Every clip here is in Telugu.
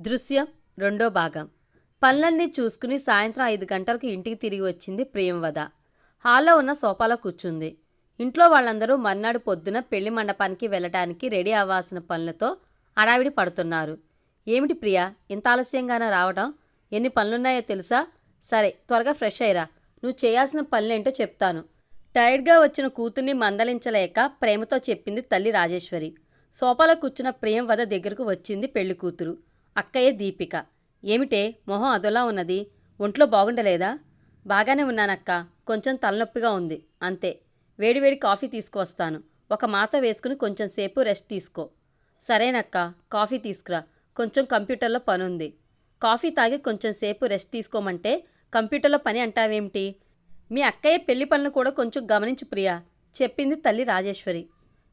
దృశ్యం రెండో భాగం. పనులన్నీ చూసుకుని సాయంత్రం ఐదు గంటలకు ఇంటికి తిరిగి వచ్చింది ప్రియంవద హాల్లో ఉన్న సోఫాలో కూర్చుంది. ఇంట్లో వాళ్ళందరూ మర్నాడు పొద్దున పెళ్ళి మండపానికి వెళ్ళటానికి రెడీ అవ్వాల్సిన పనులతో అడావిడి పడుతున్నారు. ఏమిటి ప్రియా ఇంత ఆలస్యంగానే రావడం ఎన్ని పనులున్నాయో తెలుసా? సరే త్వరగా ఫ్రెష్ అయ్యరా. నువ్వు చేయాల్సిన పనులేంటో చెప్తాను. టైర్డ్గా వచ్చిన కూతుర్ని మందలించలేక ప్రేమతో చెప్పింది తల్లి రాజేశ్వరి. సోఫాలో కూర్చున్న ప్రియం వద దగ్గరకు వచ్చింది పెళ్ళి కూతురు. అక్కయ్య దీపిక. ఏమిటే? మొహం అదోలా ఉన్నది. ఒంట్లో బాగుండలేదా? బాగానే ఉన్నానక్క. కొంచెం తలనొప్పిగా ఉంది. అంతే. వేడివేడి కాఫీ తీసుకువస్తాను. ఒక మాత వేసుకుని కొంచెం సేపు రెస్ట్ తీసుకో. సరేనక్క. కాఫీ తీసుకురా. కొంచెం కంప్యూటర్లో పని ఉంది కాఫీ తాగి కొంచెం సేపు రెస్ట్ తీసుకోమంటే కంప్యూటర్లో పని అంటావేమిటి? మీ అక్కయ్య పెళ్ళి పనులు కూడా కొంచెం గమనించు ప్రియా. చెప్పింది తల్లి రాజేశ్వరి.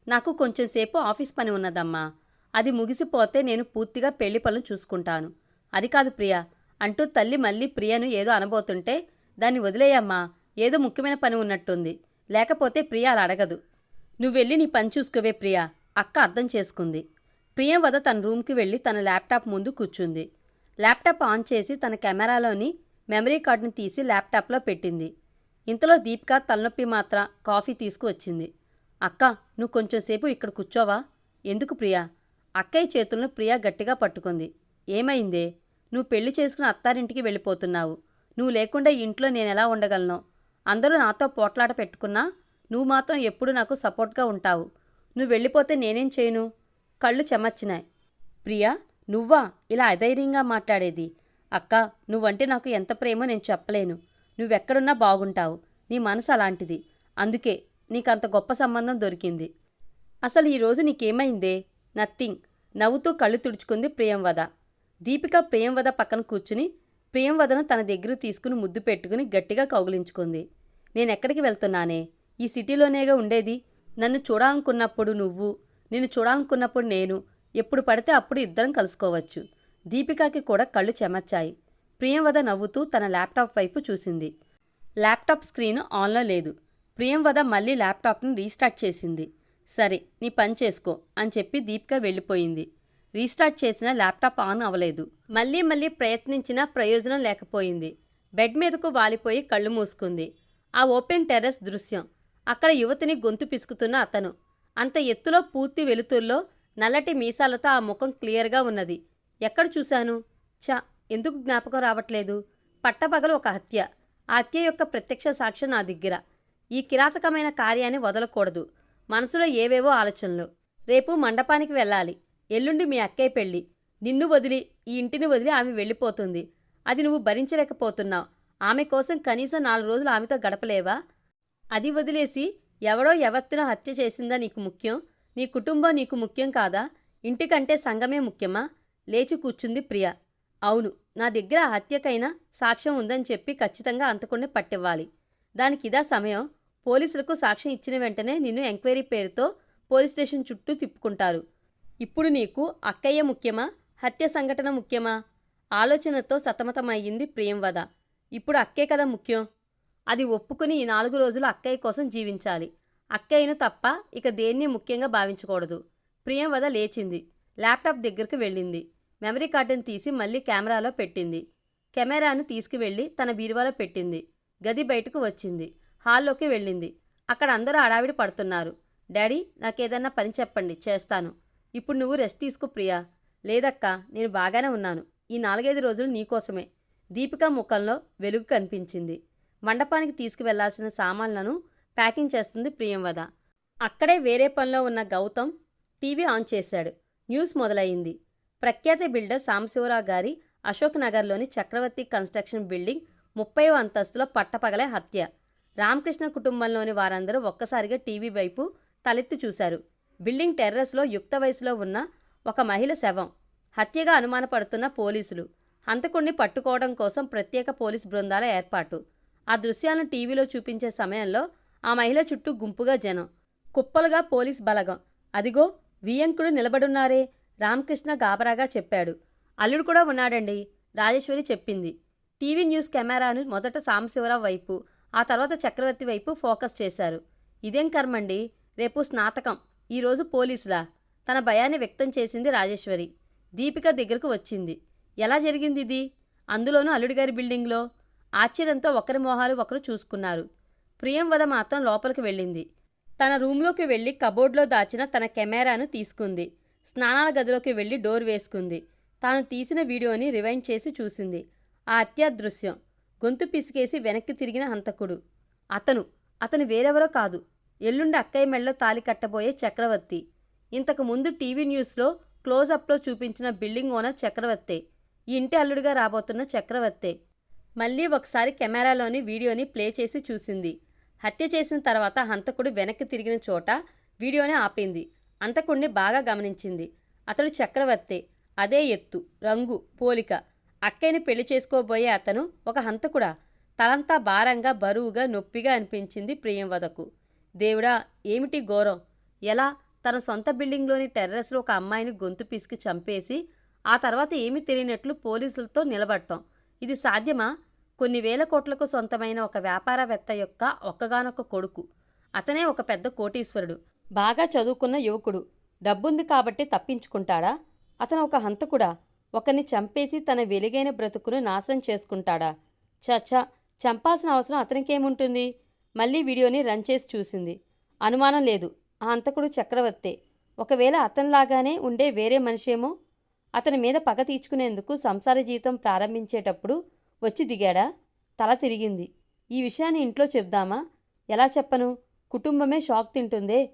నాకు కొంచెం సేపు ఆఫీస్ పని ఉన్నదమ్మా. అది ముగిసిపోతే నేను పూర్తిగా పెళ్ళి పనులు చూసుకుంటాను. అది కాదు ప్రియా అంటూ తల్లి మళ్ళీ ప్రియను ఏదో అనబోతుంటే దాన్ని వదిలేయమ్మా ఏదో ముఖ్యమైన పని ఉన్నట్టుంది. లేకపోతే ప్రియ అలా అడగదు. నువ్వు వెళ్ళి నీ పని చూసుకోవే ప్రియా అక్క అర్థం చేసుకుంది. ప్రియం వద తన రూమ్కి వెళ్ళి తన ల్యాప్టాప్ ముందు కూర్చుంది. ల్యాప్టాప్ ఆన్ చేసి తన కెమెరాలోని మెమరీ కార్డుని తీసి ల్యాప్టాప్లో పెట్టింది. ఇంతలో దీపిక తలనొప్పి మాత్ర కాఫీ తీసుకువచ్చింది. అక్క నువ్వు కొంచెం సేపు ఇక్కడ కూర్చోవా? ఎందుకు ప్రియా? అక్కయ్య చేతులను ప్రియా గట్టిగా పట్టుకుంది. ఏమైందే? నువ్వు పెళ్ళి చేసుకుని అత్తారింటికి వెళ్ళిపోతున్నావు. నువ్వు లేకుండా ఇంట్లో నేను ఎలా ఉండగలను? అందరూ నాతో పోట్లాట పెట్టుకున్నా నువ్వు మాత్రం ఎప్పుడు నాకు సపోర్ట్గా ఉంటావు. నువ్వు వెళ్ళిపోతే నేనేం చేయను? కళ్ళు చెమర్చినాయి. ప్రియా నువ్వా? ఇలా అధైర్యంగా మాట్లాడేది. అక్క నువ్వంటే నాకు ఎంత ప్రేమో నేను చెప్పలేను. నువ్వెక్కడున్నా బాగుంటావు. నీ మనసు అలాంటిది. అందుకే నీకంత గొప్ప సంబంధం దొరికింది. అసలు ఈరోజు నీకేమైందే? నథింగ్. నవ్వుతూ కళ్ళు తుడుచుకుంది ప్రియంవద. దీపిక ప్రియంవద పక్కన కూర్చుని ప్రియంవదను తన దగ్గర తీసుకుని ముద్దు పెట్టుకుని గట్టిగా కౌగిలించుకుంది. నేనెక్కడికి వెళ్తున్నానే? ఈ సిటీలోనేగా ఉండేది? నన్ను చూడాలనుకున్నప్పుడు నువ్వు నిన్ను చూడాలనుకున్నప్పుడు నేను ఎప్పుడు పడితే అప్పుడు ఇద్దరం కలుసుకోవచ్చు. దీపికాకి కూడా కళ్ళు చెమర్చాయి. ప్రియంవద నవ్వుతూ తన ల్యాప్టాప్ వైపు చూసింది. ల్యాప్టాప్ స్క్రీన్ ఆన్లో లేదు. ప్రియంవద మళ్ళీ ల్యాప్టాప్ని రీస్టార్ట్ చేసింది. సరే నీ పని చేసుకో అని చెప్పి దీపిక వెళ్ళిపోయింది. రీస్టార్ట్ చేసిన ల్యాప్టాప్ ఆన్ అవ్వలేదు. మళ్ళీ మళ్ళీ ప్రయత్నించినా ప్రయోజనం లేకపోయింది. బెడ్ మీదకు వాలిపోయి కళ్ళు మూసుకుంది. ఆ ఓపెన్ టెర్రస్ దృశ్యం. అక్కడ యువతిని గొంతు పిసుకుతున్న అతను. అంత ఎత్తులో పూర్తి వెలుతుల్లో నల్లటి మీసాలతో ఆ ముఖం క్లియర్గా ఉన్నది. ఎక్కడ చూశాను? చ ఎందుకు జ్ఞాపకం రావట్లేదు? పట్టపగలు ఒక హత్య. ఆ హత్య యొక్క ప్రత్యక్ష సాక్ష్యం నా దగ్గర. ఈ కిరాతకమైన కార్యాన్ని వదలకూడదు. మనసులో ఏవేవో ఆలోచనలు. రేపు మండపానికి వెళ్ళాలి. ఎల్లుండి మీ అక్కయ్య పెళ్ళి. నిన్ను వదిలి ఈ ఇంటిని వదిలి ఆమె వెళ్ళిపోతుంది. అది నువ్వు భరించలేకపోతున్నావు. ఆమె కోసం కనీసం నాలుగు రోజులు ఆమెతో గడపలేవా? అది వదిలేసి ఎవడో ఎవత్తున హత్య చేసిందా నీకు ముఖ్యం? నీ కుటుంబం నీకు ముఖ్యం కాదా? ఇంటికంటే సంఘమే ముఖ్యమా? లేచి కూర్చుంది ప్రియ. అవును నా దగ్గర హత్యకైనా సాక్ష్యం ఉందని చెప్పి ఖచ్చితంగా అంతకుండా పట్టివ్వాలి. దానికి ఇదా సమయం. పోలీసులకు సాక్ష్యం ఇచ్చిన వెంటనే నిన్ను ఎంక్వైరీ పేరుతో పోలీస్ స్టేషన్ చుట్టూ తిప్పుకుంటారు. ఇప్పుడు నీకు అక్కయ్య ముఖ్యమా? హత్య సంఘటన ముఖ్యమా? ఆలోచనతో సతమతమయ్యింది ప్రియంవద ఇప్పుడు అక్కే కదా ముఖ్యం. అది ఒప్పుకుని ఈ నాలుగు రోజులు అక్కయ్య కోసం జీవించాలి. అక్కయ్యను తప్ప ఇక దేన్ని ముఖ్యంగా భావించకూడదు. ప్రియంవద లేచింది. ల్యాప్టాప్ దగ్గరకు వెళ్ళింది. మెమరీ కార్డును తీసి మళ్ళీ కెమెరాలో పెట్టింది. కెమెరాను తీసుకువెళ్ళి తన బీరువాలో పెట్టింది. గది బయటకు వచ్చింది. హాల్లోకి వెళ్ళింది. అక్కడ అందరూ అడావిడి పడుతున్నారు. డాడీ నాకేదన్నా పని చెప్పండి చేస్తాను. ఇప్పుడు నువ్వు రెస్ట్ తీసుకో ప్రియా. లేదక్కా నేను బాగానే ఉన్నాను. ఈ నాలుగైదు రోజులు నీకోసమే దీపిక ముఖంలో వెలుగు కనిపించింది. మండపానికి తీసుకువెళ్ళాల్సిన సామాన్లను ప్యాకింగ్ చేస్తుంది ప్రియంవద. అక్కడే వేరే పనిలో ఉన్న గౌతమ్ టీవీ ఆన్ చేశాడు. న్యూస్ మొదలయ్యింది. ప్రఖ్యాత బిల్డర్ సాంబశివరావు గారి అశోక్ నగర్లోని చక్రవర్తి కన్స్ట్రక్షన్ బిల్డింగ్ ముప్పైవ అంతస్తులో పట్టపగలే హత్య. రామకృష్ణ కుటుంబంలోని వారందరూ ఒక్కసారిగా టీవీ వైపు తలెత్తి చూశారు. బిల్డింగ్ టెర్రస్లో యుక్త వయసులో ఉన్న ఒక మహిళ శవం. హత్యగా అనుమానపడుతున్న పోలీసులు. హంతకుణ్ణి పట్టుకోవడం కోసం ప్రత్యేక పోలీస్ బృందాల ఏర్పాటు. ఆ దృశ్యాలను టీవీలో చూపించే సమయంలో ఆ మహిళ చుట్టూ గుంపుగా జనం. కుప్పలుగా పోలీస్ బలగం. అదిగో వియంకుడు నిలబడున్నారే రామకృష్ణ గాబరాగా చెప్పాడు. అల్లుడు కూడా ఉన్నాడండి రాజేశ్వరి చెప్పింది. టీవీ న్యూస్ కెమెరాను మొదట సాంబశివరావు వైపు ఆ తర్వాత చక్రవర్తి వైపు ఫోకస్ చేశారు. ఇదేం కర్మండి? రేపు స్నాతకం. ఈరోజు పోలీసులా తన భయాన్ని వ్యక్తం చేసింది రాజేశ్వరి. దీపిక దగ్గరకు వచ్చింది. ఎలా జరిగింది ఇది అందులోనూ అల్లుడిగారి బిల్డింగ్లో? ఆశ్చర్యంతో ఒకరి మొహాలు ఒకరు చూసుకున్నారు. ప్రియంవద మాత్రం లోపలికి వెళ్ళింది. తన రూమ్లోకి వెళ్ళి కబోర్డ్లో దాచిన తన కెమెరాను తీసుకుంది. స్నానాల గదిలోకి వెళ్ళి డోర్ వేసుకుంది. తాను తీసిన వీడియోని రివైండ్ చేసి చూసింది. ఆ అత్యాదృశ్యం. గొంతు పిసికేసి వెనక్కి తిరిగిన హంతకుడు. అతను అతను వేరెవరో కాదు. ఎల్లుండి అక్కయ్య మెడలో తాలి కట్టబోయే చక్రవర్తి. ఇంతకు ముందు టీవీ న్యూస్లో క్లోజప్లో చూపించిన బిల్డింగ్ ఓనర్ చక్రవర్తే. ఈ ఇంటి అల్లుడిగా రాబోతున్న చక్రవర్తే. మళ్ళీ ఒకసారి కెమెరాలోని వీడియోని ప్లే చేసి చూసింది. హత్య చేసిన తర్వాత హంతకుడు వెనక్కి తిరిగిన చోట వీడియోని ఆపింది. హంతకుడిని బాగా గమనించింది. అతడు చక్రవర్తే. అదే ఎత్తు రంగు పోలిక. అక్కయ్యని పెళ్ళి చేసుకోబోయే అతను ఒక హంతకుడా. తలంతా భారంగా బరువుగా నొప్పిగా అనిపించింది ప్రియంవదకు. దేవుడా ఏమిటి ఘోరం? ఎలా? తన సొంత బిల్డింగ్లోని టెర్రస్లో ఒక అమ్మాయిని గొంతు పిసికి చంపేసి ఆ తర్వాత ఏమీ తెలియనట్లు పోలీసులతో నిలబడటం. ఇది సాధ్యమా? కొన్ని వేల కోట్లకు సొంతమైన ఒక వ్యాపారవేత్త యొక్క ఒక్కగానొక్క కొడుకు. అతనే ఒక పెద్ద కోటీశ్వరుడు. బాగా చదువుకున్న యువకుడు. డబ్బుంది కాబట్టి తప్పించుకుంటాడా? అతను ఒక హంతకుడా? ఒకరిని చంపేసి తన వెలుగైన బ్రతుకును నాశనం చేసుకుంటాడా? చచ్చా చంపాల్సిన అవసరం అతనికేముంటుంది? మళ్ళీ వీడియోని రన్ చేసి చూసింది. అనుమానం లేదు. ఆ హంతకుడు చక్రవర్తే ఒకవేళ అతనిలాగానే ఉండే వేరే మనిషేమో? అతని మీద పగ తీర్చుకునేందుకు సంసార జీవితం ప్రారంభించేటప్పుడు వచ్చి దిగాడా? తల తిరిగింది. ఈ విషయాన్ని ఇంట్లో చెప్దామా ఎలా చెప్పను? కుటుంబమే షాక్ తింటుందే.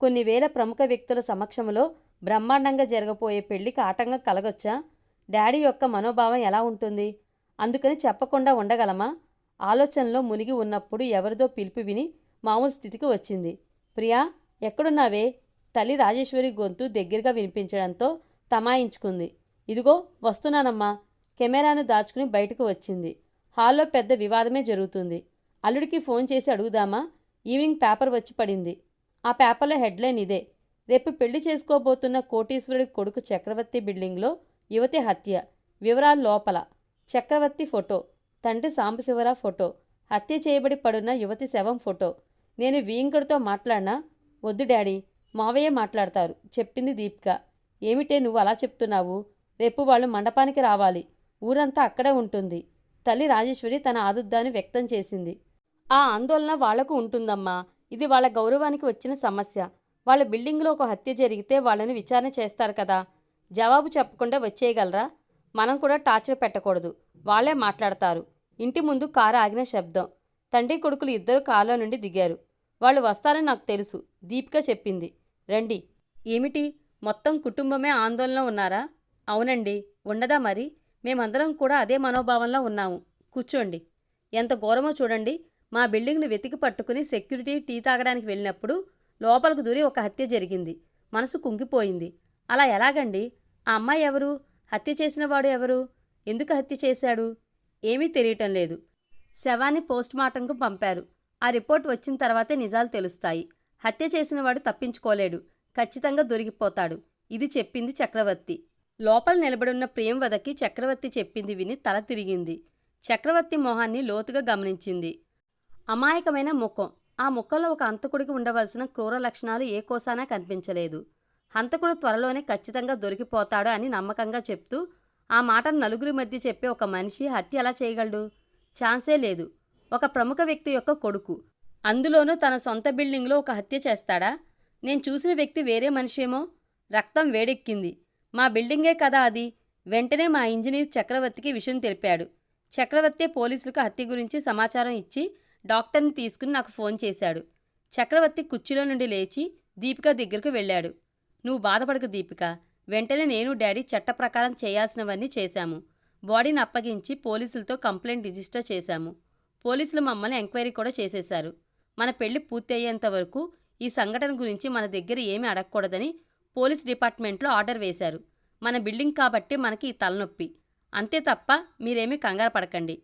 కొన్ని వేల ప్రముఖ వ్యక్తుల సమక్షంలో బ్రహ్మాండంగా జరగబోయే పెళ్ళికి ఆటంకం కలగొచ్చా? డాడీ యొక్క మనోభావం ఎలా ఉంటుంది? అందుకని చెప్పకుండా ఉండగలమా? ఆలోచనలో మునిగి ఉన్నప్పుడు ఎవరిదో పిలుపు విని మామూలు స్థితికి వచ్చింది. ప్రియా ఎక్కడున్నావే? తల్లి రాజేశ్వరి గొంతు దగ్గరగా వినిపించడంతో తమాయించుకుంది. ఇదిగో వస్తున్నానమ్మా. కెమెరాను దాచుకుని బయటకు వచ్చింది. హాల్లో పెద్ద వివాదమే జరుగుతుంది. అల్లుడికి ఫోన్ చేసి అడుగుదామా? ఈవినింగ్ పేపర్ వచ్చి పడింది. ఆ పేపర్లో హెడ్లైన్ ఇదే. రేపు పెళ్ళి చేసుకోబోతున్న కోటీశ్వరుడి కొడుకు చక్రవర్తి బిల్డింగ్లో యువతి హత్య. వివరాలు లోపల. చక్రవర్తి ఫోటో. తండ్రి సాంబశివరావు ఫోటో. హత్య చేయబడి పడున్న యువతి శవం ఫోటో. నేను వీంకడితో మాట్లాడినా? వద్దు డాడీ. మావయ్య మాట్లాడతారు. చెప్పింది దీపిక. ఏమిటే నువ్వు అలా చెప్తున్నావు? రేపు వాళ్ళు మండపానికి రావాలి. ఊరంతా అక్కడే ఉంటుంది. తల్లి రాజేశ్వరి తన ఆదుద్దాన్ని వ్యక్తం చేసింది. ఆ ఆందోళన వాళ్ళకు ఉంటుందమ్మా. ఇది వాళ్ళ గౌరవానికి వచ్చిన సమస్య. వాళ్ళ బిల్డింగ్లో ఒక హత్య జరిగితే వాళ్ళని విచారణ చేస్తారు కదా. జవాబు చెప్పకుండా వచ్చేయగలరా? మనం కూడా టార్చర్ పెట్టకూడదు. వాళ్ళే మాట్లాడతారు. ఇంటి ముందు కారు ఆగిన శబ్దం. తండ్రి కొడుకులు ఇద్దరు కారులో నుండి దిగారు. వాళ్ళు వస్తారని నాకు తెలుసు. దీపిక చెప్పింది. రండి. ఏమిటి? మొత్తం కుటుంబమే ఆందోళన ఉన్నారా? అవునండి. ఉండదా మరి? మేమందరం కూడా అదే మనోభావంలో ఉన్నాము. కూర్చోండి. ఎంత ఘోరమో చూడండి. మా బిల్డింగ్ను వెతికి పట్టుకుని సెక్యూరిటీ టీ తాగడానికి వెళ్ళినప్పుడు లోపలికి దూరి ఒక హత్య జరిగింది. మనసు కుంగిపోయింది. అలా ఎలాగండి? ఆ అమ్మాయి ఎవరు? హత్య చేసినవాడు ఎవరు? ఎందుకు హత్య చేశాడు? ఏమీ తెలియటం లేదు. శవాన్ని పోస్ట్మార్టంకు పంపారు. ఆ రిపోర్ట్ వచ్చిన తర్వాతే నిజాలు తెలుస్తాయి. హత్య చేసినవాడు తప్పించుకోలేడు. ఖచ్చితంగా దొరికిపోతాడు. ఇది చెప్పింది చక్రవర్తి. లోపల నిలబడున్న ప్రేమవదకి చక్రవర్తి చెప్పింది విని తల తిరిగింది. చక్రవర్తి మొహాన్ని లోతుగా గమనించింది. అమాయకమైన ముఖం. ఆ ముఖంలో ఒక అంతకుడికి ఉండవలసిన క్రూర లక్షణాలు ఏ కోసానా కనిపించలేదు. హంతకుడు త్వరలోనే ఖచ్చితంగా దొరికిపోతాడు అని నమ్మకంగా చెప్తూ ఆ మాటను నలుగురి మధ్య చెప్పే ఒక మనిషి హత్య ఎలా చేయగలడు? ఛాన్సే లేదు. ఒక ప్రముఖ వ్యక్తి యొక్క కొడుకు. అందులోనూ తన సొంత బిల్డింగ్లో ఒక హత్య చేస్తాడా? నేను చూసిన వ్యక్తి వేరే మనిషేమో? రక్తం వేడెక్కింది. మా బిల్డింగే కదా అది. వెంటనే మా ఇంజనీర్ చక్రవర్తికి విషయం తెలిపాడు. చక్రవర్తి పోలీసులకు హత్య గురించి సమాచారం ఇచ్చి డాక్టర్ని తీసుకుని నాకు ఫోన్ చేశాడు. చక్రవర్తి కుర్చీలో నుండి లేచి దీపిక దగ్గరకు వెళ్ళాడు. నువ్వు బాధపడకు దీపిక. వెంటనే నేను డాడీ చట్ట ప్రకారం చేయాల్సినవన్నీ చేశాము. బాడీని అప్పగించి పోలీసులతో కంప్లైంట్ రిజిస్టర్ చేశాము. పోలీసులు మమ్మల్ని ఎంక్వైరీ కూడా చేసేశారు. మన పెళ్ళి పూర్తి అయ్యేంత వరకు ఈ సంఘటన గురించి మన దగ్గర ఏమీ అడగకూడదని పోలీస్ డిపార్ట్మెంట్లో ఆర్డర్ వేశారు. మన బిల్డింగ్ కాబట్టి మనకి ఈ తలనొప్పి. అంతే తప్ప మీరేమీ కంగారు పడకండి.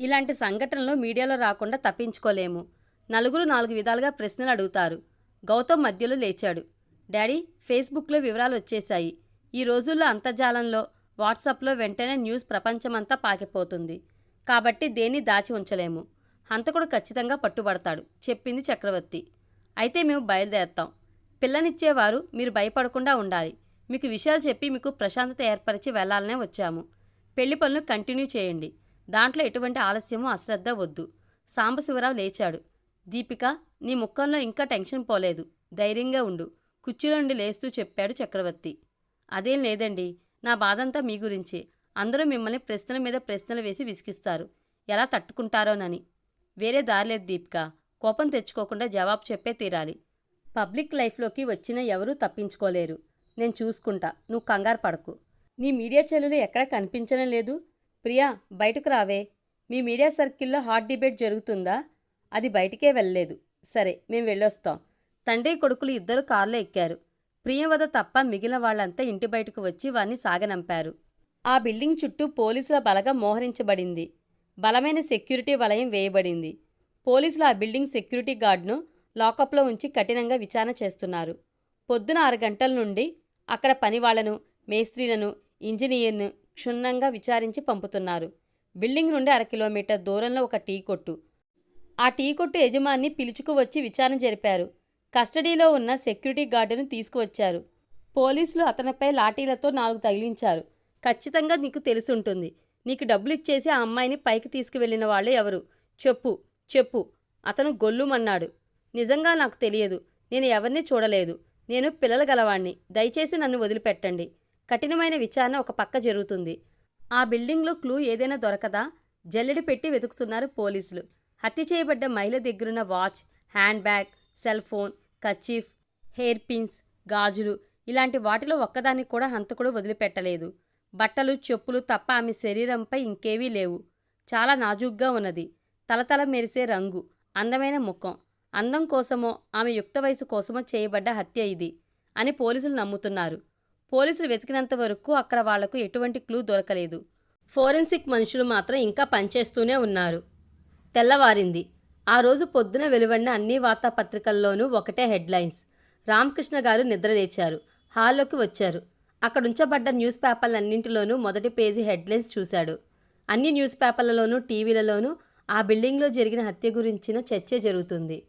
ఇలాంటి సంఘటనలు మీడియాలో రాకుండా తప్పించుకోలేము. నలుగురు నాలుగు విధాలుగా ప్రశ్నలు అడుగుతారు. గౌతమ్ మధ్యలో లేచాడు. డాడీ ఫేస్బుక్లో వివరాలు వచ్చేశాయి. ఈ రోజుల్లో అంతర్జాలంలో వాట్సాప్లో వెంటనే న్యూస్ ప్రపంచమంతా పాకిపోతుంది. కాబట్టి దేన్ని దాచి ఉంచలేము. హంతకుడు ఖచ్చితంగా పట్టుబడతాడు చెప్పింది చక్రవర్తి. అయితే మేము బయలుదేరుతాం. పిల్లనిచ్చేవారు మీరు భయపడకుండా ఉండాలి. మీకు విషయాలు చెప్పి మీకు ప్రశాంతత ఏర్పరిచి వెళ్ళాలనే వచ్చాము. పెళ్ళి పనులు కంటిన్యూ చేయండి. దాంట్లో ఎటువంటి ఆలస్యమూ అశ్రద్ధ వద్దు. సాంబశివరావు లేచాడు. దీపిక నీ ముఖంలో ఇంకా టెన్షన్ పోలేదు. ధైర్యంగా ఉండు. కుర్చీలోండి లేస్తూ చెప్పాడు చక్రవర్తి. అదేం లేదండి. నా బాధంతా మీ గురించి. అందరూ మిమ్మల్ని ప్రశ్నల మీద ప్రశ్నలు వేసి విసిగిస్తారు. ఎలా తట్టుకుంటారోనని. వేరే దారిలేదు దీపిక. కోపం తెచ్చుకోకుండా జవాబు చెప్పే తీరాలి. పబ్లిక్ లైఫ్లోకి వచ్చిన ఎవరూ తప్పించుకోలేరు. నేను చూసుకుంటా. నువ్వు కంగారు పడకు. నీ మీడియా చెల్లెలు ఎక్కడ కనిపించడం లేదు? ప్రియా బయటకు రావే. మీ మీడియా సర్కిల్లో హాట్ డిబేట్ జరుగుతుందా? అది బయటికే వెళ్ళలేదు. సరే మేము వెళ్ళొస్తాం. తండ్రి కొడుకులు ఇద్దరు కారులో ఎక్కారు. ప్రియవద తప్ప మిగిలిన వాళ్ళంతా ఇంటి బయటకు వచ్చి వారిని సాగనంపారు. ఆ బిల్డింగ్ చుట్టూ పోలీసుల బలగం మోహరించబడింది. బలమైన సెక్యూరిటీ వలయం వేయబడింది. పోలీసులు ఆ బిల్డింగ్ సెక్యూరిటీ గార్డ్ను లాకప్లో ఉంచి కఠినంగా విచారణ చేస్తున్నారు. పొద్దున ఆరు గంటల నుండి అక్కడ పనివాళ్ళను మేస్త్రీలను ఇంజనీర్ను క్షుణ్ణంగా విచారించి పంపుతున్నారు. బిల్డింగ్ నుండి అర కిలోమీటర్ దూరంలో ఒక టీ కొట్టు. ఆ టీ కొట్టు యజమాని పిలుచుకు వచ్చి విచారణ జరిపారు. కస్టడీలో ఉన్న సెక్యూరిటీ గార్డును తీసుకువచ్చారు. పోలీసులు అతనిపై లాఠీలతో నాలుగు తగిలించారు. ఖచ్చితంగా నీకు తెలుసుంటుంది. నీకు డబ్బులు ఇచ్చేసి ఆ అమ్మాయిని పైకి తీసుకువెళ్ళిన వాళ్ళు ఎవరు? చెప్పు చెప్పు అతను గొల్లుమన్నాడు. నిజంగా నాకు తెలియదు. నేను ఎవరిని చూడలేదు. నేను పిల్లల గలవాణ్ణి. దయచేసి నన్ను వదిలిపెట్టండి. కఠినమైన విచారణ ఒక పక్క జరుగుతుంది. ఆ బిల్డింగ్లో క్లూ ఏదైనా దొరకదా? జల్లెడి పెట్టి వెతుకుతున్నారు పోలీసులు. హత్య చేయబడ్డ మహిళ దగ్గరున్న watch handbag cell phone kerchief hair pins గాజులు ఇలాంటి వాటిలో ఒక్కదాన్ని కూడా హంతకుడు వదిలిపెట్టలేదు. బట్టలు చెప్పులు తప్ప ఆమె శరీరంపై ఇంకేవీ లేవు. చాలా నాజూగ్గా ఉన్నది. తలతల మెరిసే రంగు అందమైన ముఖం. అందం కోసమో ఆమె యుక్త వయసు కోసమో చేయబడ్డ హత్య ఇది అని పోలీసులు నమ్ముతున్నారు. పోలీసులు వెతికినంత వరకు అక్కడ వాళ్ళకు ఎటువంటి క్లూ దొరకలేదు. ఫోరెన్సిక్ మనుషులు మాత్రం ఇంకా పనిచేస్తూనే ఉన్నారు. తెల్లవారింది. ఆ రోజు పొద్దున వెలువడిన అన్ని వార్తాపత్రికల్లోనూ ఒకటే హెడ్లైన్స్. రామకృష్ణ గారు నిద్రలేచారు హాల్లోకి వచ్చారు. అక్కడ ఉంచబడ్డ న్యూస్ పేపర్లన్నింటిలోనూ మొదటి పేజీ హెడ్లైన్స్ చూశాడు. అన్ని న్యూస్ పేపర్లలోనూ టీవీలలోనూ ఆ బిల్డింగ్లో జరిగిన హత్య గురించిన చర్చ జరుగుతుంది.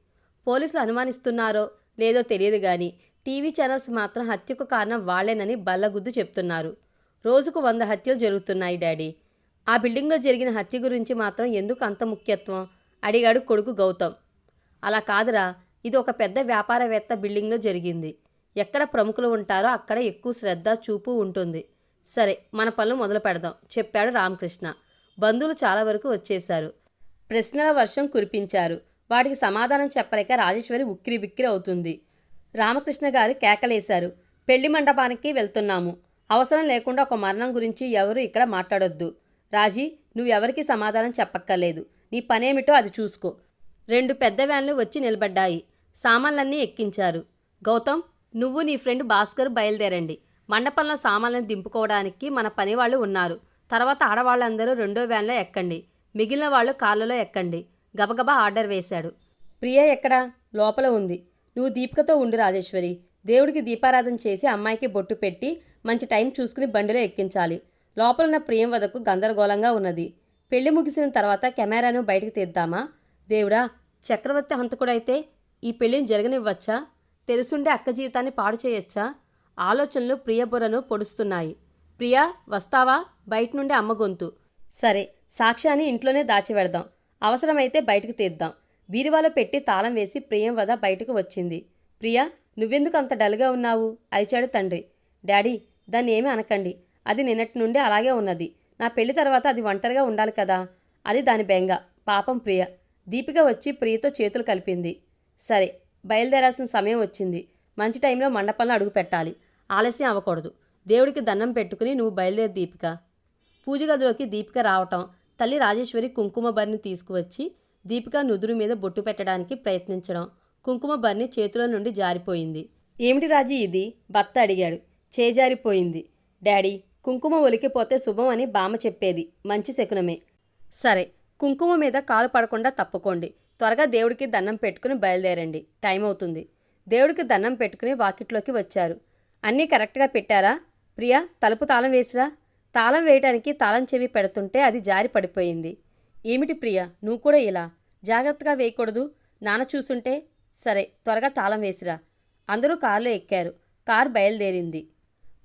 పోలీసులు అనుమానిస్తున్నారో లేదో తెలియదు కానీ టీవీ ఛానల్స్ మాత్రం హత్యకు కారణం వాళ్ళేనని బల్లగుద్దు చెప్తున్నారు. రోజుకు వంద హత్యలు జరుగుతున్నాయి డాడీ. ఆ బిల్డింగ్లో జరిగిన హత్య గురించి మాత్రం ఎందుకు అంత ముఖ్యత్వం? అడిగాడు కొడుకు గౌతమ్. అలా కాదురా ఇది ఒక పెద్ద వ్యాపారవేత్త బిల్డింగ్లో జరిగింది. ఎక్కడ ప్రముఖులు ఉంటారో అక్కడ ఎక్కువ శ్రద్ధ చూపు ఉంటుంది. సరే మన పనులు మొదలు పెడదాం చెప్పాడు రామకృష్ణ. బంధువులు చాలా వరకు వచ్చేశారు. ప్రశ్నల వర్షం కురిపించారు. వాటికి సమాధానం చెప్పలేక రాజేశ్వరి ఉక్కిరి బిక్కిరి అవుతుంది. రామకృష్ణ గారు కేకలేశారు. పెళ్ళి మండపానికి వెళ్తున్నాము. అవసరం లేకుండా ఒక మరణం గురించి ఎవరు ఇక్కడ మాట్లాడొద్దు. రాజీ నువ్వెవరికి సమాధానం చెప్పక్కర్లేదు. నీ పనేమిటో అది చూసుకో. రెండు పెద్ద వ్యాన్లు వచ్చి నిలబడ్డాయి. సామాన్లన్నీ ఎక్కించారు. గౌతమ్ నువ్వు నీ ఫ్రెండ్ భాస్కర్ బయలుదేరండి. మండపంలో సామాన్లను దింపుకోవడానికి మన పనివాళ్ళు ఉన్నారు. తర్వాత ఆడవాళ్ళందరూ రెండో వ్యాన్లో ఎక్కండి. మిగిలిన వాళ్ళు కార్లలో ఎక్కండి. గబగబా ఆర్డర్ వేశాడు. ప్రియ ఎక్కడా? లోపల ఉంది. నువ్వు దీపికతో ఉండు రాజేశ్వరి. దేవుడికి దీపారాధన చేసి అమ్మాయికి బొట్టు పెట్టి మంచి టైం చూసుకుని బండిలో ఎక్కించాలి. లోపలున్న ప్రియం వదకు గందరగోళంగా ఉన్నది. పెళ్ళి ముగిసిన తర్వాత కెమెరాను బయటికి తీద్దామా? దేవుడా చక్రవర్తి హంతకుడైతే ఈ పెళ్ళిని జరగనివ్వచ్చా? తెలుసుండే అక్క జీవితాన్ని పాడు చేయొచ్చా? ఆలోచనలు ప్రియ బుర్రను పొడుస్తున్నాయి. ప్రియా వస్తావా? బయట నుండి అమ్మ గొంతు. సరే సాక్ష్యాన్ని ఇంట్లోనే దాచిపెడదాం. అవసరమైతే బయటకు తీద్దాం. బీరువాలో పెట్టి తాళం వేసి ప్రియం వద బయటకు వచ్చింది. ప్రియా నువ్వెందుకు అంత డల్గా ఉన్నావు? అరిచాడు తండ్రి. డాడీ దాన్ని ఏమీ అనకండి. అది నిన్నటి నుండి అలాగే ఉన్నది. నా పెళ్ళి తర్వాత అది ఒంటరిగా ఉండాలి కదా. అది దాని బెంగ. పాపం ప్రియ. దీపిక వచ్చి ప్రియతో చేతులు కలిపింది. సరే బయలుదేరాల్సిన సమయం వచ్చింది. మంచి టైంలో మండపంలో అడుగు పెట్టాలి. ఆలస్యం అవ్వకూడదు. దేవుడికి దండం పెట్టుకుని నువ్వు బయలుదేరి దీపిక. పూజ గదిలోకి దీపిక రావటం తల్లి రాజేశ్వరి కుంకుమ బరిని తీసుకువచ్చి దీపిక నుదురు మీద బొట్టు పెట్టడానికి ప్రయత్నించడం కుంకుమ బరిని చేతుల నుండి జారిపోయింది. ఏమిటి రాజీ ఇది? భర్త అడిగాడు. చేజారిపోయింది. డాడీ కుంకుమ ఒలికిపోతే శుభం అని బామ చెప్పేది. మంచి శకునమే. సరే కుంకుమ మీద కాలు పడకుండా తప్పుకోండి. త్వరగా దేవుడికి దండం పెట్టుకుని బయలుదేరండి. టైం అవుతుంది. దేవుడికి దండం పెట్టుకుని వాకిట్లోకి వచ్చారు. అన్నీ కరెక్ట్గా పెట్టారా? ప్రియా తలుపు తాళం వేసిరా? తాళం వేయడానికి తాళం చెవి పెడుతుంటే అది జారి పడిపోయింది. ఏమిటి ప్రియా నువ్వు కూడా ఇలా? జాగ్రత్తగా వేయకూడదు. నాన్న చూసుంటే సరే త్వరగా తాళం వేసిరా. అందరూ కారులో ఎక్కారు. కారు బయలుదేరింది.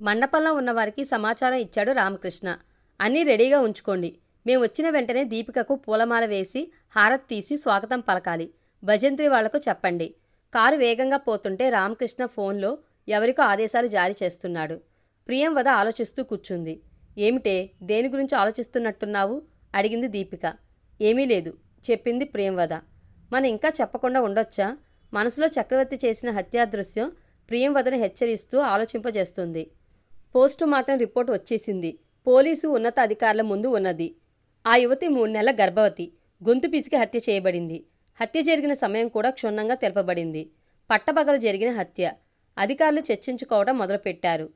మండపంలో ఉన్నవారికి సమాచారం ఇచ్చాడు రామకృష్ణ. అన్నీ రెడీగా ఉంచుకోండి. మేము వచ్చిన వెంటనే దీపికకు పూలమాల వేసి హారతి తీసి స్వాగతం పలకాలి. భజంత్రి వాళ్ళకు చెప్పండి. కారు వేగంగా పోతుంటే రామకృష్ణ ఫోన్లో ఎవరికో ఆదేశాలు జారీ చేస్తున్నాడు. ప్రియం వద ఆలోచిస్తూ కూర్చుంది. ఏమిటే? దేని గురించి ఆలోచిస్తున్నట్టున్నావు? అడిగింది దీపిక. ఏమీ లేదు చెప్పింది ప్రియంవద మనం ఇంకా చెప్పకుండా ఉండొచ్చా? మనసులో చక్రవర్తి చేసిన హత్యా దృశ్యం ప్రియంవదను హెచ్చరిస్తూ ఆలోచింపజేస్తుంది. పోస్టుమార్టం రిపోర్ట్ వచ్చేసింది. పోలీసు ఉన్నతాధికారుల ముందు ఉన్నది. ఆ యువతి మూడు నెలల గర్భవతి. గొంతు పిసికి హత్య చేయబడింది. హత్య జరిగిన సమయం కూడా క్షుణ్ణంగా తెలపబడింది. పట్టపగలు జరిగిన హత్య. అధికారులు చర్చించుకోవడం మొదలుపెట్టారు.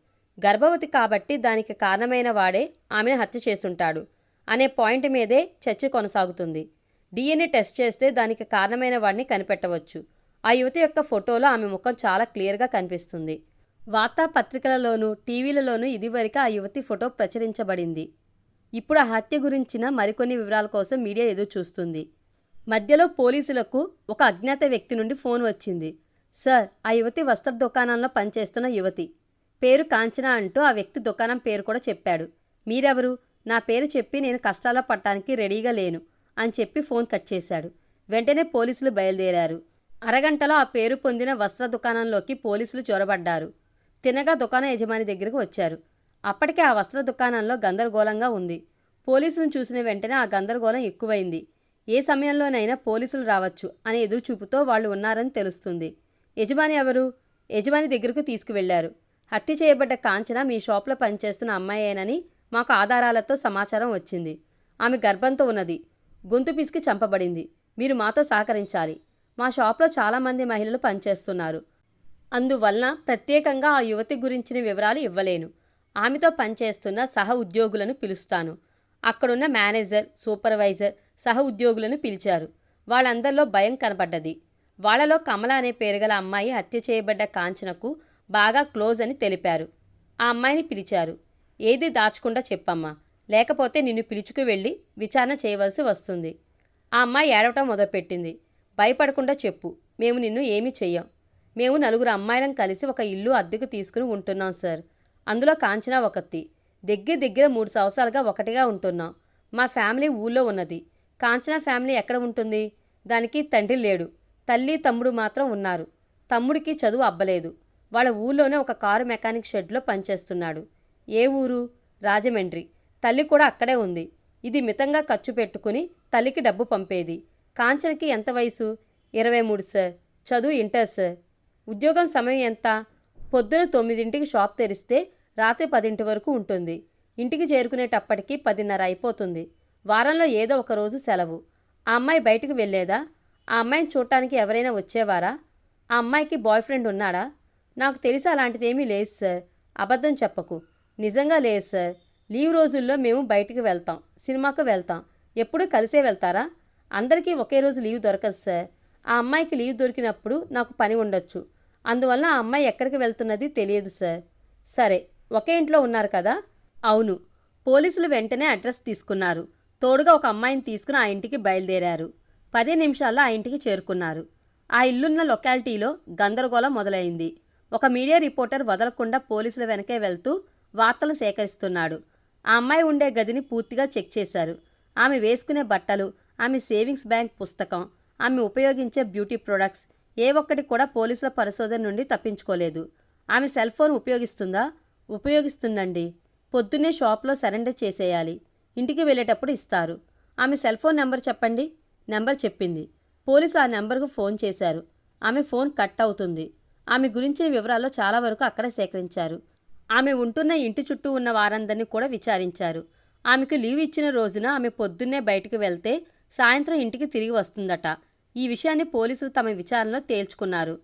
గర్భవతి కాబట్టి దానికి కారణమైన వాడే ఆమెను హత్య చేసుంటాడు అనే పాయింట్ మీదే చర్చ కొనసాగుతుంది. డిఎన్ఏ టెస్ట్ చేస్తే దానికి కారణమైన వాడిని కనిపెట్టవచ్చు. ఆ యువతి యొక్క ఫోటోలో ఆమె ముఖం చాలా క్లియర్గా కనిపిస్తుంది. వార్తాపత్రికలలోనూ టీవీలలోనూ ఇదివరకు ఆ యువతి ఫోటో ప్రచురించబడింది. ఇప్పుడు ఆ హత్య గురించిన మరికొన్ని వివరాల కోసం మీడియా ఎదురు చూస్తుంది మధ్యలో పోలీసులకు ఒక అజ్ఞాత వ్యక్తి నుండి ఫోన్ వచ్చింది. సార్ ఆ యువతి వస్త్ర దుకాణంలో పనిచేస్తున్న యువతి. పేరు కాంచన అంటూ ఆ వ్యక్తి దుకాణం పేరు కూడా చెప్పాడు. మీరెవరు? నా పేరు చెప్పి నేను కష్టాల్లో పట్టడానికి రెడీగా లేను అని చెప్పి ఫోన్ కట్ చేశాడు. వెంటనే పోలీసులు బయలుదేరారు. అరగంటలో ఆ పేరు పొందిన వస్త్ర దుకాణంలోకి పోలీసులు చొరబడ్డారు. తినగా దుకాణ యజమాని దగ్గరకు వచ్చారు. అప్పటికే ఆ వస్త్ర దుకాణంలో గందరగోళంగా ఉంది. పోలీసులను చూసిన వెంటనే ఆ గందరగోళం ఎక్కువైంది. ఏ సమయంలోనైనా పోలీసులు రావచ్చు అనే ఎదురుచూపుతో వాళ్ళు ఉన్నారని తెలుస్తుంది. యజమాని ఎవరు? యజమాని దగ్గరకు తీసుకువెళ్ళారు. హత్య చేయబడ్డ కాంచన మీ షాప్లో పనిచేస్తున్న అమ్మాయేనని మాకు ఆధారాలతో సమాచారం వచ్చింది. ఆమె గర్భంతో ఉన్నది. గొంతు పిసికి చంపబడింది. మీరు మాతో సహకరించాలి. మా షాప్లో చాలామంది మహిళలు పనిచేస్తున్నారు. అందువలన ప్రత్యేకంగా ఆ యువతి గురించిన వివరాలు ఇవ్వలేను. ఆమెతో పనిచేస్తున్న సహ ఉద్యోగులను పిలుస్తాను. అక్కడున్న మేనేజర్ సూపర్వైజర్ సహ ఉద్యోగులను పిలిచారు. వాళ్ళందరిలో భయం కనపడ్డది వాళ్ళలో కమల అనే పేరు గల అమ్మాయి హత్య చేయబడ్డ కాంచనకు బాగా క్లోజ్ అని తెలిపారు. ఆ అమ్మాయిని పిలిచారు. ఏది దాచకుండా చెప్పమ్మా. లేకపోతే నిన్ను పిలుచుకు వెళ్ళి విచారణ చేయవలసి వస్తుంది. ఆ అమ్మాయి ఏడవటం మొదలుపెట్టింది. భయపడకుండా చెప్పు. మేము నిన్ను ఏమీ చెయ్యం. మేము నలుగురు అమ్మాయిలం కలిసి ఒక ఇల్లు అద్దెకు తీసుకుని ఉంటున్నాం సార్. అందులో కాంచన ఒకతి దగ్గర దగ్గర మూడు సంవత్సరాలుగా ఒకటిగా ఉంటున్నాం. మా ఫ్యామిలీ ఊళ్ళో ఉన్నది. కాంచన ఫ్యామిలీ ఎక్కడ ఉంటుంది? దానికి తండ్రి లేడు. తల్లి తమ్ముడు మాత్రం ఉన్నారు. తమ్ముడికి చదువు అబ్బలేదు. వాళ్ళ ఊళ్ళోనే ఒక కారు మెకానిక్ షెడ్లో పనిచేస్తున్నాడు. ఏ ఊరు? రాజమండ్రి. తల్లి కూడా అక్కడే ఉంది. ఇది మితంగా ఖర్చు పెట్టుకుని తల్లికి డబ్బు పంపేది. కాంచనకి ఎంత వయసు? ఇరవై మూడు సార్. చదువు ఇంటర్ సార్. ఉద్యోగం సమయం ఎంత? పొద్దున తొమ్మిదింటికి షాప్ తెరిస్తే రాత్రి పదింటి వరకు ఉంటుంది. ఇంటికి చేరుకునేటప్పటికి పదిన్నర అయిపోతుంది. వారంలో ఏదో ఒక రోజు సెలవు. ఆ అమ్మాయి బయటకు వెళ్ళేదా? ఆ అమ్మాయిని చూడటానికి ఎవరైనా వచ్చేవారా? ఆ అమ్మాయికి బాయ్ ఫ్రెండ్ ఉన్నాడా? నాకు తెలిసి అలాంటిదేమీ లేదు సార్. అబద్ధం చెప్పకు. నిజంగా లేదు సార్. లీవ్ రోజుల్లో మేము బయటికి వెళ్తాం. సినిమాకు వెళ్తాం. ఎప్పుడూ కలిసే వెళ్తారా? అందరికీ ఒకే రోజు లీవ్ దొరకదు సార్. ఆ అమ్మాయికి లీవ్ దొరికినప్పుడు నాకు పని ఉండొచ్చు. అందువల్ల ఆ అమ్మాయి ఎక్కడికి వెళ్తున్నది తెలియదు సార్. సరే ఒకే ఇంట్లో ఉన్నారు కదా? అవును. పోలీసులు వెంటనే అడ్రస్ తీసుకున్నారు. తోడుగా ఒక అమ్మాయిని తీసుకుని ఆ ఇంటికి బయలుదేరారు. పదే నిమిషాల్లో ఆ ఇంటికి చేరుకున్నారు. ఆ ఇల్లున్న లొకాలిటీలో గందరగోళం మొదలైంది. ఒక మీడియా రిపోర్టర్ వదలకుండా పోలీసుల వెనకే వెళ్తూ వార్తలు సేకరిస్తున్నాడు. ఆ అమ్మాయి ఉండే గదిని పూర్తిగా చెక్ చేశారు. ఆమె వేసుకునే బట్టలు ఆమె సేవింగ్స్ బ్యాంక్ పుస్తకం ఆమె ఉపయోగించే బ్యూటీ ప్రొడక్ట్స్ ఏ ఒక్కటి కూడా పోలీసుల పరిశోధన నుండి తప్పించుకోలేదు. ఆమె సెల్ ఫోన్ ఉపయోగిస్తుందా? ఉపయోగిస్తుందండి. పొద్దున్నే షాప్లో సరెండర్ చేసేయాలి. ఇంటికి వెళ్ళేటప్పుడు ఇస్తారు. ఆమె సెల్ ఫోన్ నెంబర్ చెప్పండి? నెంబర్ చెప్పింది. పోలీసు ఆ నెంబర్కు ఫోన్ చేశారు. ఆమె ఫోన్ కట్ అవుతుంది. ఆమె గురించిన వివరాలు చాలా వరకు అక్కడే సేకరించారు. ఆమె ఉంటున్న ఇంటి చుట్టూ ఉన్న వారందరినీ కూడా విచారించారు. ఆమెకు లీవ్ ఇచ్చిన రోజున ఆమె పొద్దున్నే బయటికి వెళ్తే సాయంత్రం ఇంటికి తిరిగి వస్తుందట. ఈ విషయాన్ని పోలీసులు తమ విచారణలో తేల్చుకున్నారు.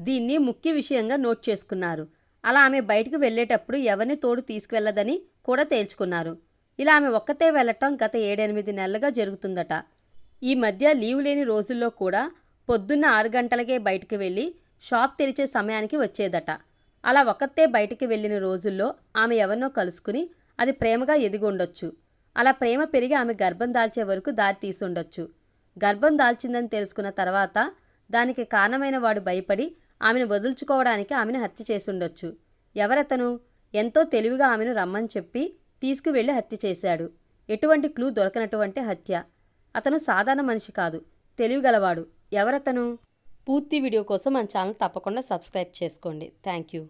దీన్ని ముఖ్య విషయంగా నోట్ చేసుకున్నారు. అలా ఆమె బయటకు వెళ్ళేటప్పుడు ఎవరిని తోడు తీసుకువెళ్ళదని కూడా తేల్చుకున్నారు. ఇలా ఆమె ఒక్కతే వెళ్ళటం గత ఏడెనిమిది నెలలుగా జరుగుతుందట. ఈ మధ్య లీవ్ లేని రోజుల్లో కూడా పొద్దున్న ఆరు గంటలకే బయటికి వెళ్ళి షాప్ తెరిచే సమయానికి వచ్చేదట. అలా ఒక్కతే బయటికి వెళ్ళిన రోజుల్లో ఆమె ఎవరినో కలుసుకుని అది ప్రేమగా ఎదిగి ఉండొచ్చు. అలా ప్రేమ పెరిగి ఆమె గర్భం దాల్చే వరకు దారి తీసుండొచ్చు గర్భం దాల్చిందని తెలుసుకున్న తర్వాత దానికి కారణమైన వాడు భయపడి ఆమెను వదులుచుకోవడానికి ఆమెను హత్య చేసుండొచ్చు. ఎవరతను? ఎంతో తెలివిగా ఆమెను రమ్మని చెప్పి తీసుకువెళ్ళి హత్య చేశాడు. ఎటువంటి క్లూ దొరకనటువంటి హత్య. అతను సాధారణ మనిషి కాదు తెలివిగలవాడు. ఎవరతను? పూర్తి వీడియో కోసం మన ఛానల్ తప్పకుండా సబ్స్క్రైబ్ చేసుకోండి. Thank you